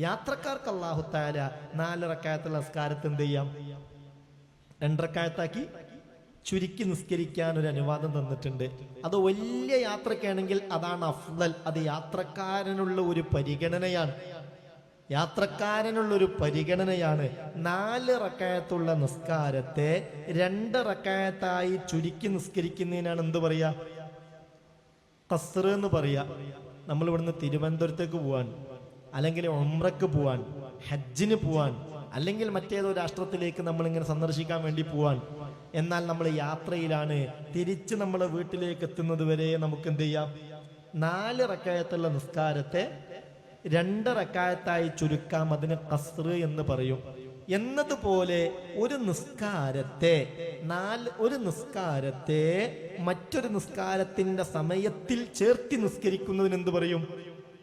യാത്രക്കാർക്ക് അള്ളാഹു താല നാല് റക്കായത്തുള്ള നിസ്കാരത്ത് എന്ത് ചെയ്യാം? രണ്ടറക്കായത്താക്കി ചുരുക്കി നിസ്കരിക്കാൻ ഒരു അനുവാദം തന്നിട്ടുണ്ട്. അത് വലിയ യാത്രക്കാണെങ്കിൽ അതാണ് അഫ്ദൽ. അത് യാത്രക്കാരനുള്ള ഒരു പരിഗണനയാണ്. യാത്രക്കാരനുള്ള ഒരു പരിഗണനയാണ് നാല് റക്കായത്തുള്ള നിസ്കാരത്തെ രണ്ട് റക്കായത്തായി ചുരുക്കി നിസ്കരിക്കുന്നതിനാണ് എന്ത് പറയാ? കസറ് എന്ന് പറയാ. നമ്മൾ ഇവിടുന്ന് തിരുവനന്തപുരത്തേക്ക് പോവാൻ അല്ലെങ്കിൽ ഒമ്രക്ക് പോവാൻ ഹജ്ജിന് പോവാൻ അല്ലെങ്കിൽ മറ്റേതോ രാഷ്ട്രത്തിലേക്ക് നമ്മൾ ഇങ്ങനെ സന്ദർശിക്കാൻ വേണ്ടി പോവാൻ എന്നാൽ നമ്മൾ യാത്രയിലാണ് തിരിച്ച് നമ്മൾ വീട്ടിലേക്ക് എത്തുന്നത് വരെ നമുക്ക് എന്ത് ചെയ്യാം? നാല് റക്കായത്തുള്ള നിസ്കാരത്തെ രണ്ട് റക്കായത്തായി ചുരുക്കാം അതിന് കസ്റ് എന്ന് പറയും. എന്നതുപോലെ ഒരു നിസ്കാരത്തെ നാല് ഒരു നിസ്കാരത്തെ മറ്റൊരു നിസ്കാരത്തിന്റെ സമയത്തിൽ ചേർത്തി നിസ്കരിക്കുന്നതിന് എന്ത് പറയും?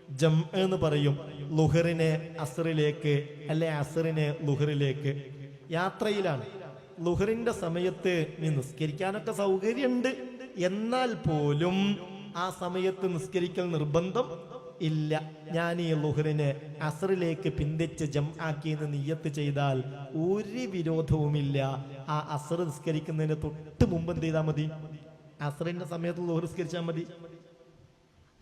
ജം എന്ന് പറയും. ലുഹറിനെ അസറിലേക്ക് അല്ലെ അസറിനെ ലുഹറിലേക്ക് യാത്രയിലാണ്. ലുഹറിന്റെ സമയത്ത് നീ നിസ്കരിക്കാനൊക്കെ സൗകര്യമുണ്ട് എന്നാൽ പോലും ആ സമയത്ത് നിസ്കരിക്കൽ നിർബന്ധം ഇല്ല. ഞാൻ ഈ ലുഹറിനെ അസറിലേക്ക് പിന്തിച്ച് ജം ആക്കി എന്ന് നീയത്ത് ചെയ്താൽ ഒരു വിരോധവുമില്ല. ആ അസർ നിസ്കരിക്കുന്നതിന് തൊട്ട് മുമ്പ് എന്ത് ചെയ്താൽ മതി? അസറിന്റെ സമയത്ത് ലുഹർ നിസ്കരിച്ചാൽ മതി.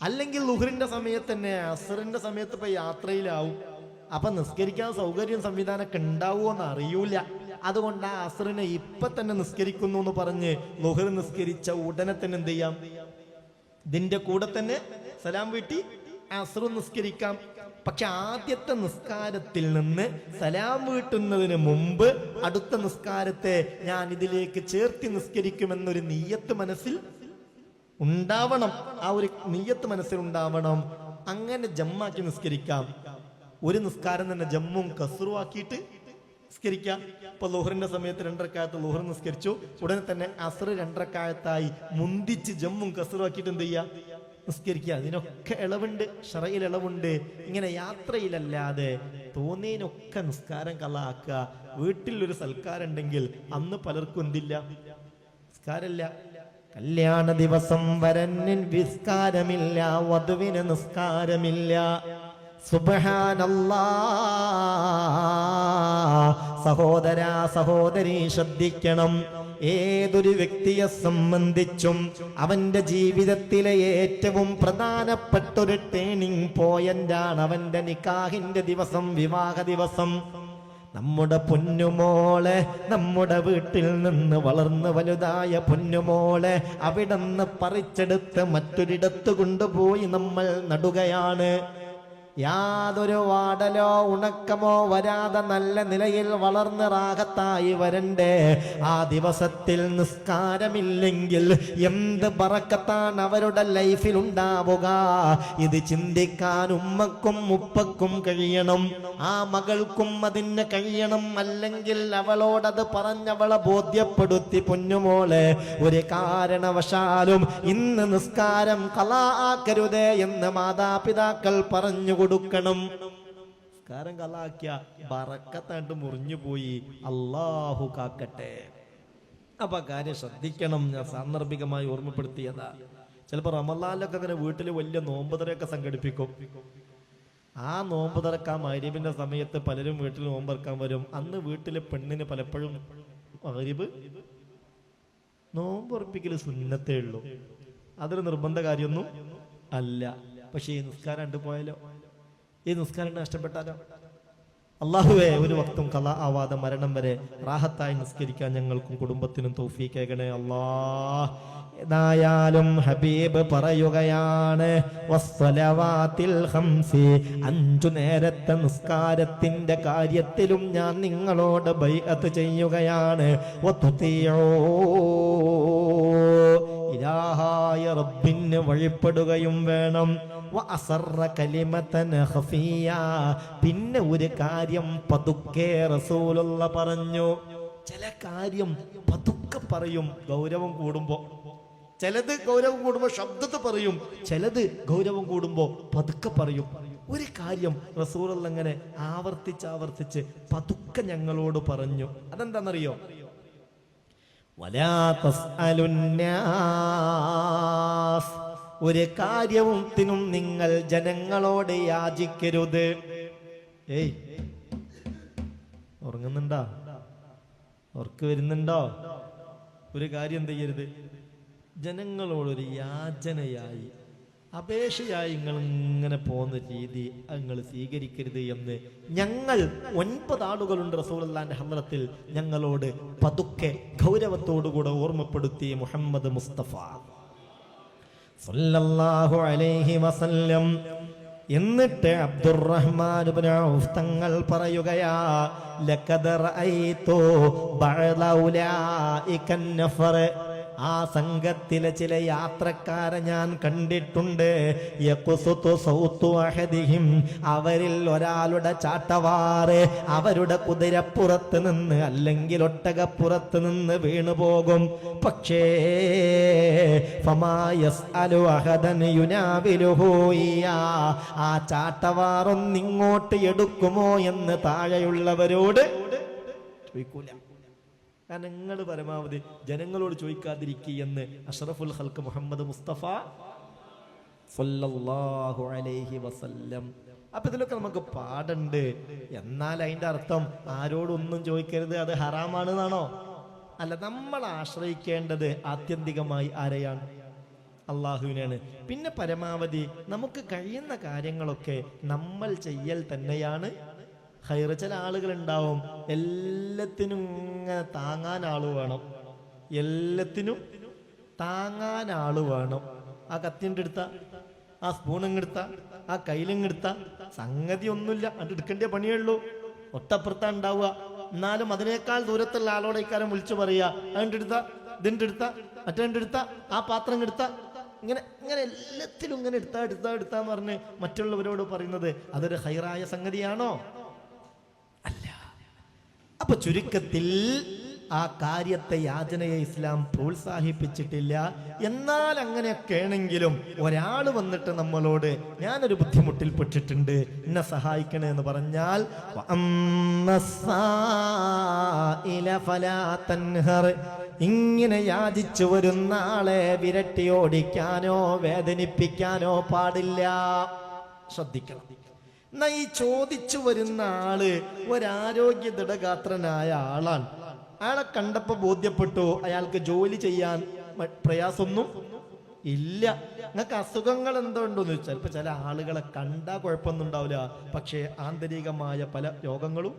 അല്ലെങ്കിൽ ലുഹറിന്റെ സമയത്ത് തന്നെ അസറിന്റെ സമയത്ത് ഇപ്പൊ യാത്രയിലാവും. അപ്പൊ നിസ്കരിക്കാൻ സൗകര്യം സംവിധാനമൊക്കെ ഉണ്ടാവുമോ എന്ന് അറിയൂല. അതുകൊണ്ട് ആ അസറിനെ ഇപ്പൊ തന്നെ നിസ്കരിക്കുന്നു എന്ന് പറഞ്ഞ് ലുഹർ നിസ്കരിച്ച ഉടനെ തന്നെ എന്ത് ചെയ്യാം? ഇതിന്റെ കൂടെ തന്നെ സലാം വീട്ടി അസറു നിസ്കരിക്കാം. പക്ഷെ ആദ്യത്തെ നിസ്കാരത്തിൽ നിന്ന് സലാം വീട്ടുന്നതിന് മുമ്പ് അടുത്ത നിസ്കാരത്തെ ഞാൻ ഇതിലേക്ക് ചേർത്തി നിസ്കരിക്കുമെന്നൊരു നീയത്ത് മനസ്സിൽ ഉണ്ടാവണം. ആ ഒരു നീയത്ത് മനസ്സിലുണ്ടാവണം. അങ്ങനെ ജമ്മാക്കി നിസ്കരിക്കാം. ഒരു നിസ്കാരം തന്നെ ജമ്മും കസറും ആക്കിയിട്ട് നിസ്കരിക്കാം. ഇപ്പൊ ലോഹറിന്റെ സമയത്ത് രണ്ടരക്കാലത്ത് ലോഹർ നിസ്കരിച്ചു. ഉടനെ തന്നെ അസർ രണ്ടരക്കാലത്തായി മുന്തിച്ച് ജമ്മും കസറും ആക്കിയിട്ട് എന്ത് ചെയ്യാം? നിസ്കരിക്കുക. അതിനൊക്കെ ഇളവുണ്ട് ഷറയിൽ ഇളവുണ്ട് ഇങ്ങനെ യാത്രയിലല്ലാതെ തോന്നിയതിനൊക്കെ നിസ്കാരം കളാക്കുക വീട്ടിൽ ഒരു സൽക്കാരം ഉണ്ടെങ്കിൽ അന്ന് പലർക്കും എന്തില്ല? നിസ്കാരമില്ല. കല്യാണ ദിവസം വരന്നിൻ വിസ്കാരമില്ല വധുവിന് നിസ്കാരമില്ല. സഹോദര സഹോദരി ശ്രദ്ധിക്കണം. ഏതൊരു വ്യക്തിയെ സംബന്ധിച്ചും അവന്റെ ജീവിതത്തിലെ ഏറ്റവും പ്രധാനപ്പെട്ട ഒരു ടേണിംഗ് പോയിന്റാണ് അവന്റെ നിക്കാഹിന്റെ ദിവസം വിവാഹ ദിവസം. നമ്മുടെ പൊന്നുമോളെ നമ്മുടെ വീട്ടിൽ നിന്ന് വളർന്ന് വലുതായ പൊന്നുമോളെ അവിടുന്ന് പറിച്ചെടുത്ത് മറ്റൊരിടത്ത് കൊണ്ടുപോയി നമ്മൾ നടുകയാണ്. യാതൊരു വാടലോ ഉണക്കമോ വരാതെ നല്ല നിലയിൽ വളർന്ന് റാഹത്തായി വരണ്ടേ? ആ ദിവസത്തിൽ നിസ്കാരമില്ലെങ്കിൽ എന്ത് പറക്കത്താണ് അവരുടെ ലൈഫിൽ ഉണ്ടാവുക ഇത് ചിന്തിക്കാൻ ഉമ്മക്കും ഉപ്പക്കും കഴിയണം. ആ മകൾക്കും അതിന് കഴിയണം. അല്ലെങ്കിൽ അവളോടത് പറഞ്ഞവളെ ബോധ്യപ്പെടുത്തി പൊന്നുമോളെ ഒരു കാരണവശാലും ഇന്ന് നിസ്കാരം കലാ ആക്കരുതേ എന്ന് മാതാപിതാക്കൾ പറഞ്ഞു കൊടുക്കണം. നിസ്കാരം കലാക്കിയ ബറക്കത്തായിട്ട് മുറിഞ്ഞു പോയി. അള്ളാഹു കാക്കട്ടെ. അപ്പൊ കാര്യം ശ്രദ്ധിക്കണം. ഞാൻ സാന്ദർഭികമായി ഓർമ്മപ്പെടുത്തിയതാ. ചിലപ്പോ റമലാലൊക്കെ അങ്ങനെ വീട്ടിൽ വലിയ നോമ്പുതറയൊക്കെ സംഘടിപ്പിക്കും. ആ നോമ്പ് തുറക്കാൻ മരീബിന്റെ സമയത്ത് പലരും വീട്ടിൽ നോമ്പ് തുറക്കാൻ വരും. അന്ന് വീട്ടിലെ പെണ്ണിന് പലപ്പോഴും മരീബ് നോമ്പ് ഉറപ്പിക്കൽ സുന്നത്തേ ഉള്ളൂ. അതൊരു നിർബന്ധ കാര്യമൊന്നും അല്ല. പക്ഷേ ഈ നിസ്കാരം കണ്ടു പോയാലോ? ഈ നിസ്കാരം നഷ്ടപ്പെട്ടാലോ അള്ളാഹുവെ ഒരു വക്തും കല ആവാതെ മരണം വരെ റാഹത്തായി നിസ്കരിക്കാൻ ഞങ്ങൾക്കും കുടുംബത്തിനും തൗഫീക്കേകണേ അള്ളാ ഏതായാലും ഹബീബ് പറയുകയാണ് അഞ്ചു നേരത്തെ നിസ്കാരത്തിന്റെ കാര്യത്തിലും ഞാൻ നിങ്ങളോട് ബൈഅത്ത് ചെയ്യുകയാണ്. വത്തുതിഊ ഇലാഹായ റബ്ബിന് വഴിപ്പെടുകയും വേണം. പിന്നെ ഒരു കാര്യം പതുക്കെ റസൂലുള്ള പറഞ്ഞു. ചില കാര്യം പതുക്കെ പറയും ഗൗരവം കൂടുമ്പോ. ചിലത് ഗൗരവം കൂടുമ്പോ ശബ്ദത്തെ പറയും ചിലത് ഗൗരവം കൂടുമ്പോ പതുക്കെ പറയും. ഒരു കാര്യം റസൂലുള്ള അങ്ങനെ ആവർത്തിച്ച് ആവർത്തിച്ച് പതുക്കെ ഞങ്ങളോട് പറഞ്ഞു. അതെന്താണെന്നറിയോ ഒരു കാര്യത്തിനും നിങ്ങൾ ജനങ്ങളോട് യാചിക്കരുത്. ഏയ്. ഉറങ്ങുന്നുണ്ടോ? ഉറക്ക് വരുന്നുണ്ടോ? ഒരു കാര്യം എന്ത് ചെയ്യരുത് ജനങ്ങളോടൊരു യാചനയായി അപേക്ഷയായി നിങ്ങൾ ഇങ്ങനെ പോകുന്ന രീതി നിങ്ങൾ സ്വീകരിക്കരുത് എന്ന് ഞങ്ങൾ ഒൻപത് ആളുകളുണ്ട് റസൂലുള്ളാന്റെ ഹമ്മറത്തിൽ ഞങ്ങളോട് പതുക്കെ ഗൗരവത്തോടുകൂടെ ഓർമ്മപ്പെടുത്തി മുഹമ്മദ് മുസ്തഫ. സല്ലല്ലാഹു അലൈഹി വസല്ലം. എന്നിട്ട് അബ്ദുറഹ്മാൻ തങ്ങൾ പറയുകയാ ആ സംഘത്തിലെ ചില യാത്രക്കാരെ ഞാൻ കണ്ടിട്ടുണ്ട്. അവരിൽ ഒരാളുടെ ചാട്ടവാറ് അവരുടെ കുതിരപ്പുറത്ത് നിന്ന് അല്ലെങ്കിൽ ഒട്ടകപ്പുറത്ത് നിന്ന് വീണുപോകും പക്ഷേ. ആ ചാട്ടവാറൊന്നിങ്ങോട്ട് എടുക്കുമോ എന്ന് താഴെയുള്ളവരോട് ചോദിക്കൂല. കാരണം നിങ്ങൾ പരമാവധി ജനങ്ങളോട് ചോദിക്കാതിരിക്കുക എന്ന് അഷറഫുൽ ഹൽക്ക് മുഹമ്മദ് മുസ്തഫ സല്ലല്ലാഹു അലൈഹി വസല്ലം. അപ്പൊ ഇതിലൊക്കെ നമുക്ക് പാടുണ്ട് എന്നാൽ അതിന്റെ അർത്ഥം ആരോടൊന്നും ചോദിക്കരുത് അത് ഹറാമാണ് എന്നാണോ അല്ല നമ്മൾ ആശ്രയിക്കേണ്ടത് ആത്യന്തികമായി ആരെയാണ്? അള്ളാഹുവിനാണ് പിന്നെ പരമാവധി നമുക്ക് കഴിയുന്ന കാര്യങ്ങളൊക്കെ നമ്മൾ ചെയ്യൽ തന്നെയാണ് ഹൈറ് ചില ആളുകൾ ഉണ്ടാവും എല്ലാത്തിനും ഇങ്ങനെ താങ്ങാൻ ആൾ വേണം. എല്ലാത്തിനും താങ്ങാൻ ആൾ വേണം. ആ കത്തിന്റെ എടുത്ത ആ സ്പൂണിങ്ങെടുത്ത ആ കയ്യിലിങ്ങെടുത്ത. സംഗതി ഒന്നുമില്ല. അത് എടുക്കേണ്ട പണിയേ ഉള്ളൂ. ഒട്ടപ്പുറത്താ ഉണ്ടാവുക. എന്നാലും അതിനേക്കാൾ ദൂരത്തുള്ള ആളോട് വിളിച്ചു പറയുക. അതിന്റെ എടുത്ത ഇതിന്റെ എടുത്ത മറ്റേന്റെ എടുത്ത ആ പാത്രം എടുത്ത ഇങ്ങനെ ഇങ്ങനെ എല്ലാത്തിലും ഇങ്ങനെ എടുത്താ എടുത്താ എടുത്താന്ന് പറഞ്ഞ് മറ്റുള്ളവരോട് പറയുന്നത് അതൊരു ഹൈറായ സംഗതിയാണോ? അപ്പൊ ചുരുക്കത്തിൽ ആ കാര്യത്തെ യാചനയെ ഇസ്ലാം പ്രോത്സാഹിപ്പിച്ചിട്ടില്ല. എന്നാൽ അങ്ങനെയൊക്കെ ആണെങ്കിലും ഒരാൾ വന്നിട്ട് നമ്മളോട് ഞാനൊരു ബുദ്ധിമുട്ടിൽ പെട്ടിട്ടുണ്ട് എന്നെ സഹായിക്കണേ എന്ന് പറഞ്ഞാൽ. ഇങ്ങനെ യാചിച്ചു വരുന്ന ആളെ വിരട്ടി ഓടിക്കാനോ വേദനിപ്പിക്കാനോ പാടില്ല. ശ്രദ്ധിക്കണം. എന്നാ ഈ ചോദിച്ചു വരുന്ന ആൾ ഒരാരോഗ്യ ദൃഢഗാത്രനായ ആളാണ്. അയാളെ കണ്ടപ്പോ ബോധ്യപ്പെട്ടു അയാൾക്ക് ജോലി ചെയ്യാൻ പ്രയാസമൊന്നും ഇല്ല. നിങ്ങൾക്ക് അസുഖങ്ങൾ എന്തോ വെച്ചാൽ ചില ആളുകളെ കണ്ടാ കുഴപ്പമൊന്നും ഉണ്ടാവില്ല. പക്ഷേ ആന്തരികമായ പല രോഗങ്ങളും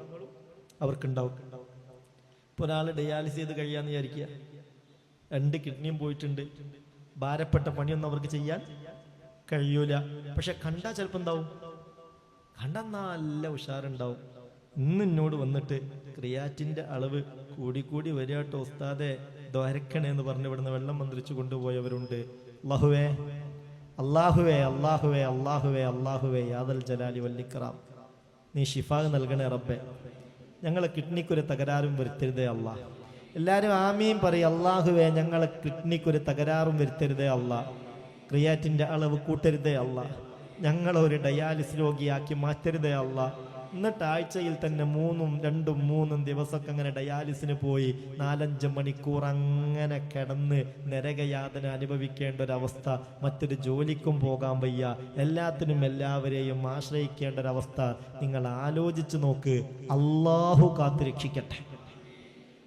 അവർക്കുണ്ടാവും. ഇപ്പൊ ഒരാൾ ഡയാലിസ് ചെയ്ത് കഴിയാന്ന് വിചാരിക്കുക. രണ്ട് കിഡ്നിയും പോയിട്ടുണ്ട്. ഭാരപ്പെട്ട പണിയൊന്നും അവർക്ക് ചെയ്യാൻ കഴിയൂല. പക്ഷെ കണ്ടാ ചിലപ്പോ എന്താവും? കണ്ട നല്ല ഉഷാറുണ്ടാവും. ഇന്ന് എന്നോട് വന്നിട്ട് ക്രിയാറ്റിന്റെ അളവ് കൂടിക്കൂടി വരികട്ടോ ഉസ്താദെ. ദ്വാരക്കണേ എന്ന് പറഞ്ഞ് ഇവിടുന്ന് വെള്ളം മന്ത്രിച്ചു കൊണ്ടുപോയവരുണ്ട്. അള്ളാഹുവേ അള്ളാഹുവേ അള്ളാഹുവേ അള്ളാഹുവേ അള്ളാഹുവേ യാദൽ ജലാലി വല്ലിക്കറാം നീ ഷിഫാഗ് നൽകണേ റബ്ബെ. ഞങ്ങളെ കിഡ്നിക്കൊരു തകരാറും വരുത്തരുതേ അല്ലാ എല്ലാവരും ആമീൻ പറയും അള്ളാഹുവേ ഞങ്ങളെ കിഡ്നിക്കൊരു തകരാറും വരുത്തരുതേ അല്ലാ ക്രിയാറ്റിന്റെ അളവ് കൂട്ടരുതേ അല്ല ഞങ്ങളെ ഒരു ഡയാലിസ് രോഗിയാക്കി മാറ്റരുതേ അല്ല എന്നിട്ട് ആഴ്ചയിൽ തന്നെ മൂന്നും രണ്ടും മൂന്നും ദിവസമൊക്കെ അങ്ങനെ ഡയാലിസിന് പോയി നാലഞ്ച് മണിക്കൂർ അങ്ങനെ കിടന്ന് നരകയാതന അനുഭവിക്കേണ്ട ഒരവസ്ഥ. മറ്റൊരു ജോലിക്കും പോകാൻ വയ്യ. എല്ലാത്തിനും എല്ലാവരെയും ആശ്രയിക്കേണ്ട ഒരവസ്ഥ. നിങ്ങൾ ആലോചിച്ച് നോക്ക്. അള്ളാഹു കാത്തു രക്ഷിക്കട്ടെ